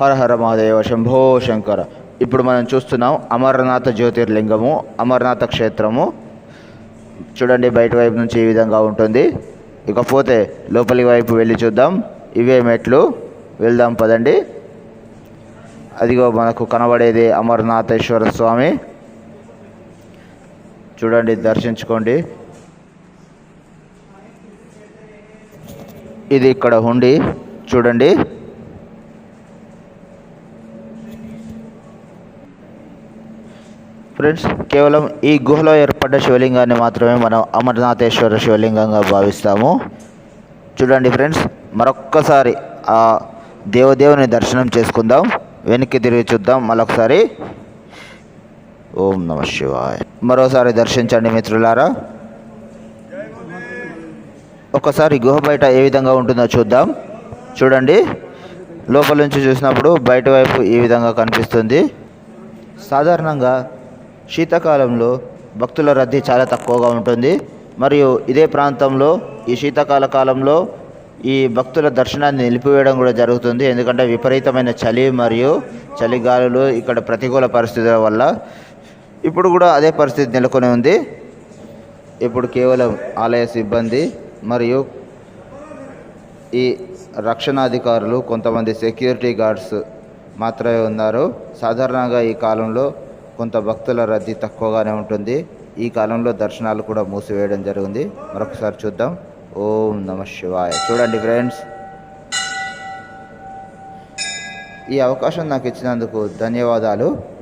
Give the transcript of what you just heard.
హర హర మహాదేవ శంభో శంకర. ఇప్పుడు మనం చూస్తున్నాం అమర్నాథ జ్యోతిర్లింగము అమర్నాథ క్షేత్రము. చూడండి బయట వైపు నుంచి ఈ విధంగా ఉంటుంది. ఇకపోతే లోపలి వైపు వెళ్ళి చూద్దాం. ఇవే మెట్లు. వెళ్దాం పదండి. అదిగో మనకు కనబడేది అమర్నాథేశ్వర స్వామి. చూడండి దర్శించుకోండి. ఇది ఇక్కడ హుండి. చూడండి. ఫ్రెండ్స్ కేవలం ఈ గుహలో ఏర్పడ్డ శివలింగాన్ని మాత్రమే మనం అమర్నాథేశ్వర శివలింగంగా భావిస్తాము. చూడండి ఫ్రెండ్స్ మరొక్కసారి ఆ దేవదేవుని దర్శనం చేసుకుందాం. వెనక్కి తిరిగి చూద్దాం మరొకసారి. ఓం నమ శివాయ. మరోసారి దర్శించండి మిత్రులారా. ఒకసారి గుహ బయట ఏ విధంగా ఉంటుందో చూద్దాం. చూడండి లోపల నుంచి చూసినప్పుడు బయట వైపు ఈ విధంగా కనిపిస్తుంది. సాధారణంగా శీతాకాలంలో భక్తుల రద్దీ చాలా తక్కువగా ఉంటుంది. మరియు ఇదే ప్రాంతంలో ఈ శీతాకాల కాలంలో ఈ భక్తుల దర్శనాన్ని నిలిపివేయడం కూడా జరుగుతుంది. ఎందుకంటే విపరీతమైన చలి మరియు చలిగాలులు ఇక్కడ ప్రతికూల పరిస్థితుల వల్ల ఇప్పుడు కూడా అదే పరిస్థితి నెలకొని ఉంది. ఇప్పుడు కేవలం ఆలయ సిబ్బంది మరియు ఈ రక్షణాధికారులు కొంతమంది సెక్యూరిటీ గార్డ్స్ మాత్రమే ఉన్నారు. సాధారణంగా ఈ కాలంలో కొంత భక్తుల రద్దీ తక్కువగానే ఉంటుంది. ఈ కాలంలో దర్శనాలు కూడా మూసివేయడం జరిగింది. మరొకసారి చూద్దాం. ఓం నమ శివాయ. చూడండి ఫ్రెండ్స్. ఈ అవకాశం నాకు ఇచ్చినందుకు ధన్యవాదాలు.